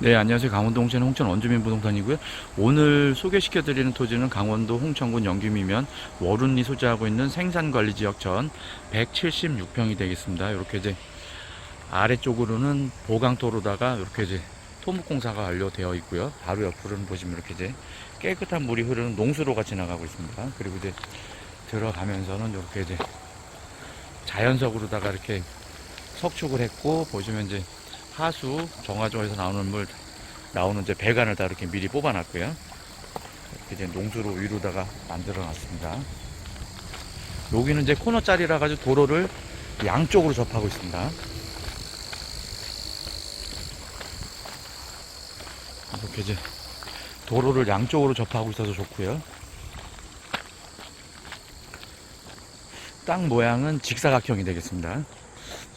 네, 안녕하세요. 강원도 홍천 홍천 원주민 부동산이고요. 오늘 소개시켜 드리는 토지는 강원도 홍천군 영규미면 월운리 소재하고 있는 생산관리지역 전 176평이 되겠습니다. 이렇게 이제 아래쪽으로는 보강토로다가 이렇게 이제 토목공사가 완료되어 있고요. 바로 옆으로는 보시면 이렇게 이제 깨끗한 물이 흐르는 농수로가 지나가고 있습니다. 그리고 이제 들어가면서는 이렇게 이제 자연석으로다가 이렇게 석축을 했고 보시면 이제 하수 정화조에서 나오는 물 나오는 이제 배관을 다 이렇게 미리 뽑아놨고요. 이제 농수로 위로다가 만들어놨습니다. 여기는 이제 코너 짜리라 가지고 도로를 양쪽으로 접하고 있습니다. 이렇게 이제 도로를 양쪽으로 접하고 있어서 좋고요. 땅 모양은 직사각형이 되겠습니다.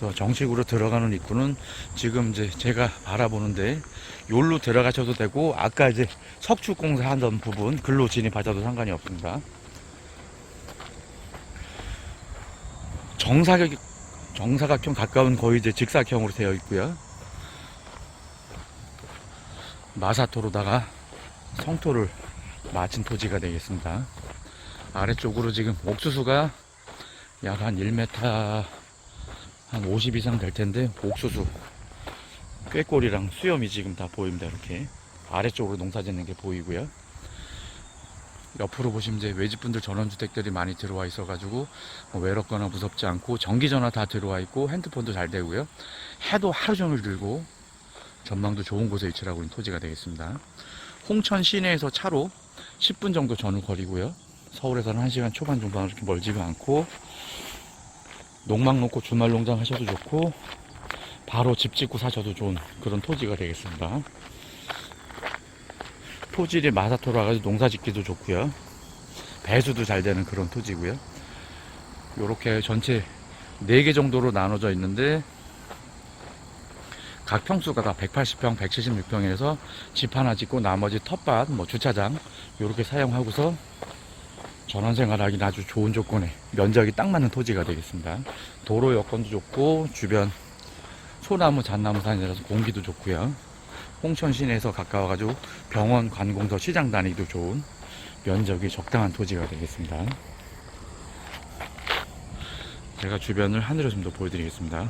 그래서 정식으로 들어가는 입구는 지금 이제 제가 바라보는데 요로 들어가셔도 되고 아까 이제 석축 공사 하던 부분 글로 진입하셔도 상관이 없습니다. 정사각 정사각형 가까운 거의 이제 직사각형으로 되어 있고요. 마사토로다가 성토를 마친 토지가 되겠습니다. 아래쪽으로 지금 옥수수가 약 한 1m 한 50 이상 될 텐데 옥수수. 꾀꼬리랑 수염이 지금 다 보입니다 이렇게. 아래쪽으로 농사 짓는 게 보이고요. 옆으로 보시면 이제 외집분들 전원주택들이 많이 들어와 있어 가지고 뭐 외롭거나 무섭지 않고 전기전화 다 들어와 있고 핸드폰도 잘 되고요. 해도 하루 종일 들고 전망도 좋은 곳에 위치하고 있는 토지가 되겠습니다. 홍천 시내에서 차로 10분 정도 전후 거리고요. 서울에서는 1시간 초반 정도 그렇게 멀지가 않고 농막 놓고 주말 농장 하셔도 좋고 바로 집 짓고 사셔도 좋은 그런 토지가 되겠습니다. 토질이 마사토라 가지고 농사 짓기도 좋고요. 배수도 잘 되는 그런 토지고요. 요렇게 전체 4개 정도로 나눠져 있는데 각 평수가 다 180평, 176평에서 집 하나 짓고 나머지 텃밭, 뭐 주차장 요렇게 사용하고서 전원생활하기는 아주 좋은 조건에 면적이 딱 맞는 토지가 되겠습니다. 도로 여건도 좋고 주변 소나무, 잣나무 산이라서 공기도 좋고요. 홍천 시내에서 가까워가지고 병원, 관공서, 시장 다니기도 좋은 면적이 적당한 토지가 되겠습니다. 제가 주변을 하늘을 좀더 보여드리겠습니다.